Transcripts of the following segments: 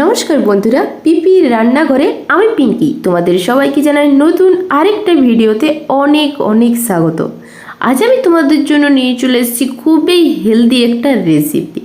নমস্কার বন্ধুরা, পিপি রান্নাঘরে আমি পিঙ্কি। তোমাদের সবাইকে জানাই নতুন আরেকটা ভিডিওতে অনেক অনেক স্বাগত। আজ আমি তোমাদের জন্য নিয়ে চলে এসেছি খুবই হেলদি একটা রেসিপি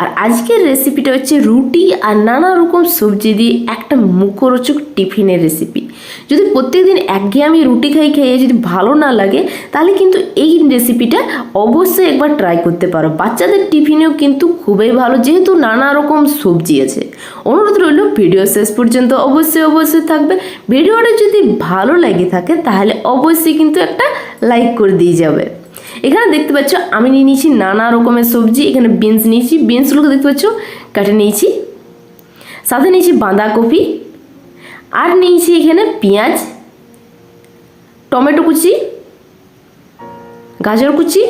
আর আজকের রেসিপিটা হচ্ছে রুটি আর নানা রকম সবজি দিয়ে একটা মুখরোচক টিফিনের রেসিপি যদি প্রত্যেকদিন একঘেয়ে আমি রুটি খাই খেয়ে যদি ভালো না লাগে, তাহলে কিন্তু এই রেসিপিটা অবশ্যই একবার ট্রাই করতে পারো। বাচ্চাদের টিফিনেও কিন্তু খুবই ভালো, যেহেতু নানা রকম সবজি আছে। অনুরোধ রইল ভিডিও শেষ পর্যন্ত অবশ্যই অবশ্যই থাকবে। ভিডিওটা যদি ভালো লাগে থাকে, তাহলে অবশ্যই কিন্তু একটা লাইক করে দিয়ে যাবে। এখানে দেখতে পাচ্ছ, আমি নিয়ে নিয়েছি নানা রকমের সবজি, এখানে বিনস নিয়েছি। বিনসগুলোকে দেখতে পাচ্ছ, কাটে নিয়েছি। সাথে নিয়েছি বাঁধাকপি, আর নিয়েছি এখানে পেঁয়াজ, টমেটো কুচি, গাজর কুচি,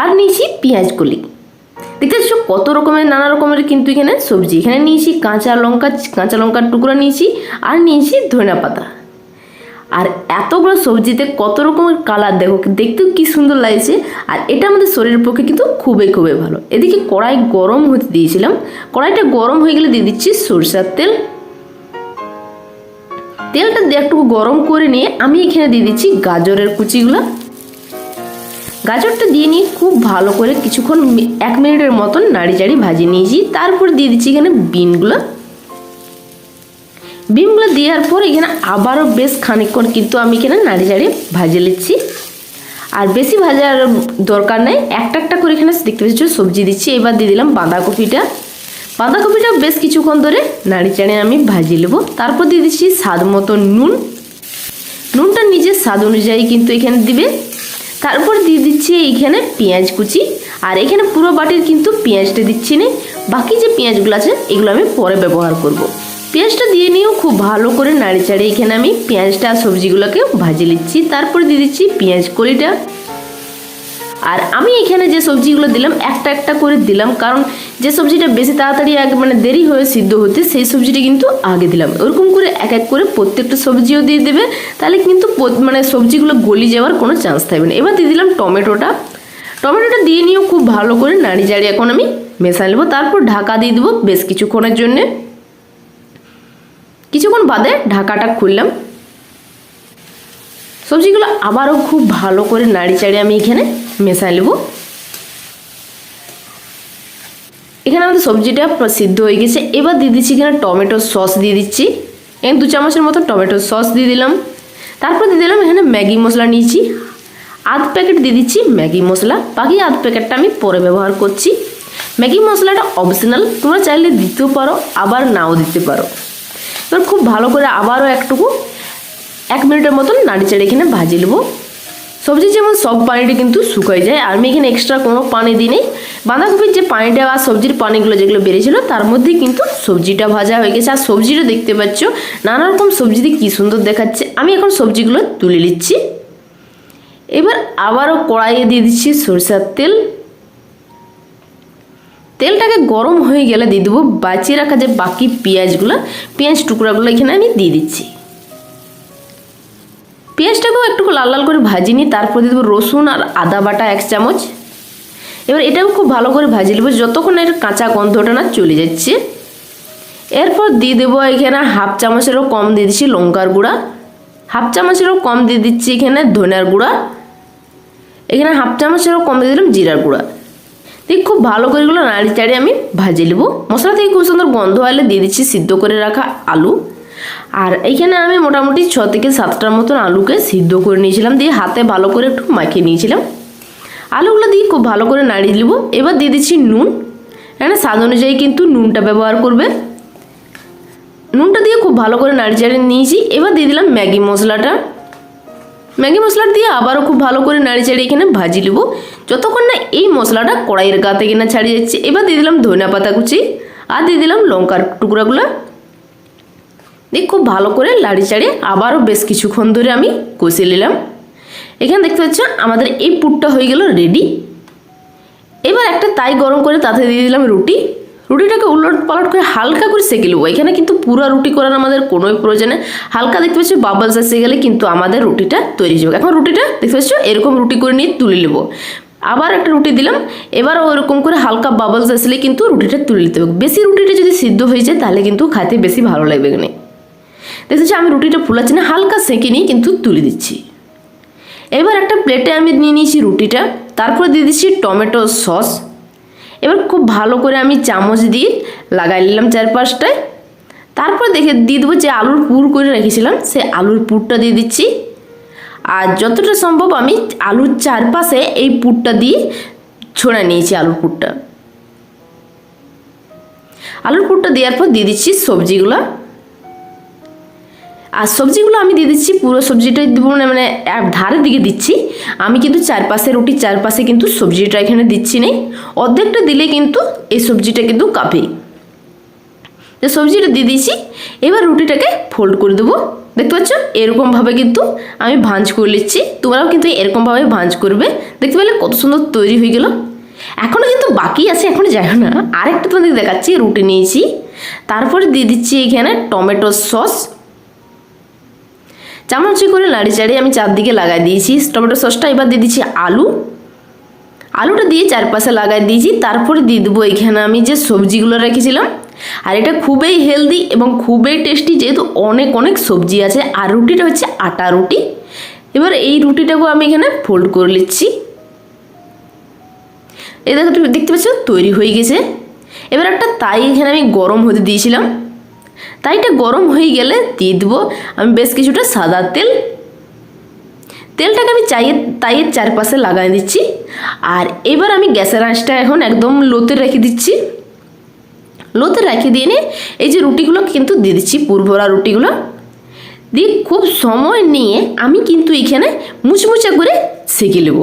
আর নিয়েছি পেঁয়াজ কলি। দেখতে পাচ্ছ, কত রকমের, নানা রকমের কিন্তু এখানে সবজি। এখানে নিয়েছি কাঁচা লঙ্কা, কাঁচা লঙ্কার টুকরো নিয়েছি, আর নিয়েছি ধনিয়া পাতা আর এতগুলো সবজিতে কত রকমের কালার দেখো, দেখতেও কি সুন্দর লাগছে। আর এটা আমাদের শরীরের পক্ষে কিন্তু খুবই খুবই ভালো। এদিকে কড়াই গরম হতে দিয়েছিলাম। কড়াইটা গরম হয়ে গেলে দিয়ে দিচ্ছি সরষের তেল। তেলটা একটু গরম করে নিয়ে আমি এখানে দিয়ে দিচ্ছি গাজরের কুচিগুলো। গাজরটা দিয়ে নিয়ে খুব ভালো করে কিছুক্ষণ এক মিনিটের মতন নাড়ি চাড়ি ভাজিয়ে নিয়েছি। তারপর দিয়ে দিচ্ছি এখানে বিনগুলো। বিমগুলো দেওয়ার পর এখানে আবারও বেশ খানিকক্ষণ কিন্তু আমি এখানে নাড়ি চাড়িয়ে ভাজে নিচ্ছি। আর বেশি ভাজার দরকার নেই, একটা একটা করে এখানে দেখতে পাচ্ছ সবজি দিচ্ছি। এবার দিয়ে দিলাম বাঁধাকপিটা। বাঁধাকপিটা বেশ কিছুক্ষণ ধরে নাড়ি চাড়িয়ে আমি ভাজি নেব। তারপর দিয়ে দিচ্ছি স্বাদ মতো নুন। নুনটা নিজের স্বাদ অনুযায়ী কিন্তু এখানে দিবে। তারপর দিয়ে দিচ্ছি এইখানে পেঁয়াজ কুচি। আর এখানে পুরো বাটির কিন্তু পেঁয়াজটা দিচ্ছি না। বাকি যে পেঁয়াজগুলো আছে, এগুলো আমি পরে ব্যবহার করব। পেঁয়াজটা দিয়ে নিয়েও খুব ভালো করে নাড়ি চাড়িয়ে এখানে আমি পেঁয়াজটা আর সবজিগুলোকে ভাজি নিচ্ছি। তারপরে দিয়ে দিচ্ছি পেঁয়াজ কলিটা। আর আমি এখানে যে সবজিগুলো দিলাম, একটা একটা করে দিলাম, কারণ যে সবজিটা বেশি তাড়াতাড়ি আগে মানে দেরি হয়ে সিদ্ধ হতে, সেই সবজিটা কিন্তু আগে দিলাম। ওরকম করে এক এক করে প্রত্যেকটা সবজিও দিয়ে দেবে, তাহলে কিন্তু মানে সবজিগুলো গলি যাওয়ার কোনো চান্স থাকবে না। এবার দিয়ে দিলাম টমেটোটা। টমেটোটা দিয়ে নিয়েও খুব ভালো করে নাড়ি চাড়ি এখন আমি মেশা নেব। তারপর ঢাকা দিয়ে দেবো বেশ কিছুক্ষণের জন্যে। কিছুক্ষণ বাদে ঢাকাটা খুললাম। সবজিগুলো আবারও খুব ভালো করে নাড়ি চাড়ি আমি এখানে মেশাই নেব। এখানে আমাদের সবজিটা সিদ্ধ হয়ে গেছে। এবার দিয়ে দিচ্ছি এখানে টমেটো সস দিয়ে দিচ্ছি। এখানে দু চামচের মতো টমেটো সস দিয়ে দিলাম। তারপর দিয়ে দিলাম এখানে ম্যাগি মশলা নিয়েছি। আধ প্যাকেট দিয়ে দিচ্ছি ম্যাগি মশলা। বাকি আধ প্যাকেটটা আমি পরে ব্যবহার করছি। ম্যাগি মশলাটা অপশনাল তোমরা চাইলে দিতেও পারো, আবার নাও দিতে পারো। এবার খুব ভালো করে আবারও একটুকু এক মিনিটের মতন নাড়ি চাড়ি এখানে ভাজি নেব। সবজি যেমন সব পানিটা কিন্তু শুকাই যায়, আর আমি এখানে এক্সট্রা কোনো পানি দিই নেই বাঁধাকপির যে পানিটা বা সবজির পানিগুলো যেগুলো বেরিয়েছিল, তার মধ্যে কিন্তু সবজিটা ভাজা হয়ে গেছে। আর সবজিটা দেখতে পাচ্ছ, নানা রকম সবজি দিয়ে কী সুন্দর দেখাচ্ছে। আমি এখন সবজিগুলো তুলে নিচ্ছি। এবার আবারও কড়াইয়ে দিয়ে দিচ্ছি সরষের তেল। তেলটাকে গরম হয়ে গেলে দিয়ে দেবো, বাঁচিয়ে রাখা যে বাকি পেঁয়াজগুলো, পেঁয়াজ টুকরাগুলো এখানে আমি দিয়ে দিচ্ছি। পেঁয়াজটাকেও একটু লাল লাল করে ভাজি নিই তারপর দিয়ে দেবো রসুন আর আদা বাটা এক চামচ। এবার এটাও খুব ভালো করে ভাজি নেব, যতক্ষণ এর কাঁচা গন্ধটা না চলে যাচ্ছে। এরপর দিয়ে দেবো এখানে হাফ চামচেরও কম দিয়ে দিচ্ছি লঙ্কার গুঁড়া। হাফ চামচেরও কম দিয়ে দিচ্ছি এখানে ধনিয়ার গুঁড়া। এখানে হাফ চামচেরও কম দিয়ে দিলাম জিরার গুঁড়া। দিয়ে খুব ভালো করে এগুলো নাড়ি আমি ভাজে নেব। মশলা থেকে খুব সুন্দর গন্ধ আলে দিয়ে দিচ্ছি সিদ্ধ করে রাখা আলু। আর এইখানে আমি মোটামুটি ছ থেকে সাতটার মতন আলুকে সিদ্ধ করে নিয়েছিলাম, দিয়ে হাতে ভালো করে একটু মাখিয়ে নিয়েছিলাম। আলুগুলো দিয়ে খুব ভালো করে নাড়িয়ে নেব। এবার দিয়ে দিচ্ছি নুন। এখানে স্বাদ অনুযায়ী কিন্তু নুনটা ব্যবহার করবে। নুনটা দিয়ে খুব ভালো করে নাড়ি চাড়িয়ে নিয়েছি। এবার দিয়ে দিলাম ম্যাগি মশলাটা। ম্যাগি মশলাটা দিয়ে আবারও খুব ভালো করে নাড়ি চাড়িয়ে এখানে ভাজি নেব। যতক্ষণ না এই মশলাটা কড়াইয়ের গা থেকে না ছাড়িয়ে যাচ্ছে, এবার দিয়ে দিলাম ধনিয়া পাতা কুচি আর দিয়ে দিলাম লঙ্কার টুকরাগুলো। দিয়ে খুব ভালো করে লাড়ি চাড়িয়ে আবারও বেশ কিছুক্ষণ ধরে আমি কষে নিলাম। এখানে দেখতে পাচ্ছ আমাদের এই পুরটা হয়ে গেল রেডি এবার একটা তাই গরম করে তাতে দিয়ে দিলাম রুটি। রুটিটাকে উলট পালট করে হালকা করে সেঁকে নেব। এখানে কিন্তু পুরো রুটি করার আমাদের কোনো প্রয়োজনে হালকা দেখতে পাচ্ছি, বাবলস এসে গেলে কিন্তু আমাদের রুটিটা তৈরি হয়ে এখন রুটিটা দেখতে পাচ্ছ, এরকম রুটি করে নিয়ে তুলে নেব। আবার একটা রুটি দিলাম এবার ওরকম করে হালকা বাবলস আসলে কিন্তু রুটিটা তুলে নিতে হবে। বেশি রুটিটা যদি সিদ্ধ হয়ে যায়, তাহলে কিন্তু খাতে বেশি ভালো লাগবে না দেখতেছি আমি রুটিটা ফুলাচ্ছি না, হালকা সেঁকে নিয়ে কিন্তু তুলে দিচ্ছি। এবার একটা প্লেটে আমি নিয়ে নিয়েছি রুটিটা, তারপর দিয়ে দিচ্ছি টমেটো সস। এবার খুব ভালো করে আমি চামচ দিয়ে লাগাই নিলাম চারপাশটায়। তারপর দেখে দিয়ে দেবো যে আলুর পুর করে রেখেছিলাম, সে আলুর পুরটা দিয়ে দিচ্ছি। আর যতটা সম্ভব আমি আলুর চারপাশে এই পুরটা দিয়ে ছড়া নিয়েছি আলুর পুরটা। আলুর পুরটা দেওয়ার পর দিয়ে দিচ্ছি সবজিগুলো। আর সবজিগুলো আমি দিয়ে দিচ্ছি, পুরো সবজিটাই দেবো না মানে ধারের দিকে দিচ্ছি। আমি কিন্তু চারপাশে রুটির চারপাশে কিন্তু সবজিটা এখানে দিচ্ছি নেই। অর্ধেকটা দিলে কিন্তু এই সবজিটা কিন্তু কাঁপে। যে সবজিটা দিয়ে দিয়েছি, এবার রুটিটাকে ফোল্ড করে দেবো। দেখতে পাচ্ছ? এরকমভাবে কিন্তু আমি ভাঁজ করে নিচ্ছি। তোমরাও কিন্তু এরকমভাবে ভাঁজ করবে। দেখতে পেলে কত সুন্দর তৈরি হয়ে গেল। এখনও কিন্তু বাকি আছে এখনও যাই না। আরেকটা তোমাদের দেখাচ্ছি, রুটি নিয়েছি। তারপরে দিয়ে দিচ্ছি এখানে টমেটো সস। চামচে করে নাড়ি চাড়িয়ে আমি চারদিকে লাগাই দিয়েছি। টমেটো সসটা এবার দিয়ে দিচ্ছি আলু। আলুটা দিয়ে চারপাশে লাগাই দিয়েছি। তারপরে দিয়ে দেবো এখানে আমি যে সবজিগুলো রেখেছিলাম। আর এটা খুবই হেলদি এবং খুবই টেস্টি যেহেতু অনেক অনেক সবজি আছে। আর রুটিটা হচ্ছে আটা রুটি। এবার এই রুটিটাকেও আমি এখানে ফোল্ড করে নিচ্ছি। এই দেখো দেখতে পাচ্ছ, তৈরি হয়ে গেছে। এবার একটা তাই এখানে আমি গরম হতে দিয়েছিলাম। তাইটা গরম হয়ে গেলে দিয়ে দেবো। আমি বেশ কিছুটা সাদা তেল। তেলটাকে আমি চাইয়ের তাইয়ের চারপাশে লাগাই দিচ্ছি। আর এবার আমি গ্যাসের আঁচটা এখন একদম লোতে রেখে দিচ্ছি। লোতে রেখে দিয়ে নিয়ে এই যে রুটিগুলো কিন্তু দিয়ে দিচ্ছি, পুরভরা রুটিগুলো। দিয়ে খুব সময় নিয়ে আমি কিন্তু এখানে মুচমুচা করে সেঁকে নেব।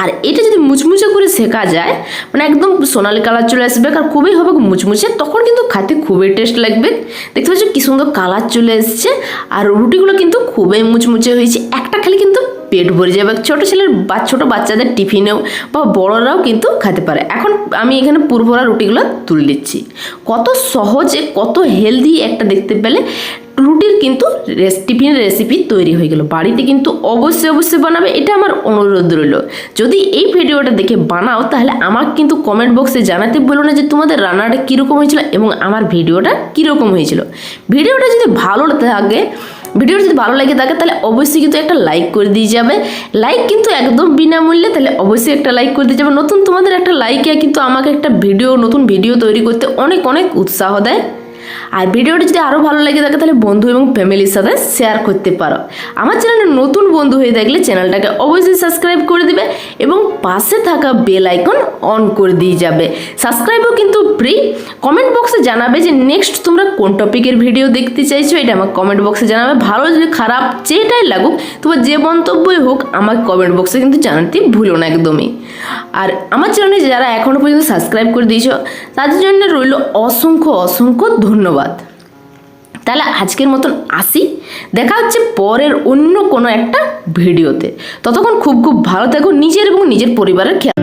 আর এটা যদি মুচমুচে করে শেখা যায় মানে একদম সোনালি কালার চলে আসবে, আর খুবই হবে মুচমুচে, তখন কিন্তু খেতে খুবই টেস্ট লাগবে। দেখতে পাচ্ছ কী সুন্দর কালার চলে এসছে, আর রুটিগুলো কিন্তু খুবই মুচমুচে হয়েছে। একটা খালি কিন্তু পেট ভরে যাবে। ছোটো ছেলের বা, ছোটো বাচ্চাদের টিফিনেও বা বড়রাও কিন্তু খেতে পারে। এখন আমি এখানে পুরভরা রুটিগুলো তুলে দিচ্ছি কত সহজে, কত হেলদি একটা দেখতে পেলে রুটির কিন্তু টিফিনের রেসিপি তৈরি হয়ে গেল। বাড়িতে কিন্তু অবশ্যই অবশ্যই বানাবে, এটা আমার অনুরোধ রইল। যদি এই ভিডিওটা দেখে বানাও, তাহলে আমার কিন্তু কমেন্ট বক্সে জানাতে বলো না যে তোমাদের রান্নাটা কীরকম হয়েছিল এবং আমার ভিডিওটা কীরকম হয়েছিল। ভিডিওটা যদি ভালো থাকে ভিডিওটা যদি ভালো লাগে থাকে, তাহলে অবশ্যই কিন্তু একটা লাইক করে দিয়ে যাবে। লাইক কিন্তু একদম বিনামূল্যে, তাহলে অবশ্যই একটা লাইক করে দিয়ে যাবে। নতুন তোমাদের একটা লাইকে কিন্তু আমাকে একটা ভিডিও, নতুন ভিডিও তৈরি করতে অনেক অনেক উৎসাহ দেয়। আর ভিডিওটা যদি আরও ভালো লাগে থাকে, তাহলে বন্ধু এবং ফ্যামিলির সাথে শেয়ার করতে পারো। আমার চ্যানেলে নতুন বন্ধু হয়ে থাকলে চ্যানেলটাকে অবশ্যই সাবস্ক্রাইব করে দিবে এবং পাশে থাকা বেল আইকন অন করে দিয়ে যাবে। সাবস্ক্রাইবও কিন্তু ফ্রি কমেন্ট বক্সে জানাবে যে নেক্সট তোমরা কোন টপিকের ভিডিও দেখতে চাইছো, এটা আমার কমেন্ট বক্সে জানাবে। ভালো যদি খারাপ যেটাই লাগুক, তোমার যে মন্তব্যই হোক আমার কমেন্ট বক্সে কিন্তু জানাতে ভুলো না একদমই। আর আমার চ্যানেলে যারা এখনও পর্যন্ত সাবস্ক্রাইব করে দিয়েছ, তাদের জন্য রইল অসংখ্য অসংখ্য ধন্যবাদ। তাহলে আজকের মতন আসি। দেখা হচ্ছে পরের অন্য কোনো একটা ভিডিওতে। ততক্ষণ খুব খুব ভালো থাকো নিজের এবং নিজের পরিবারের খেয়াল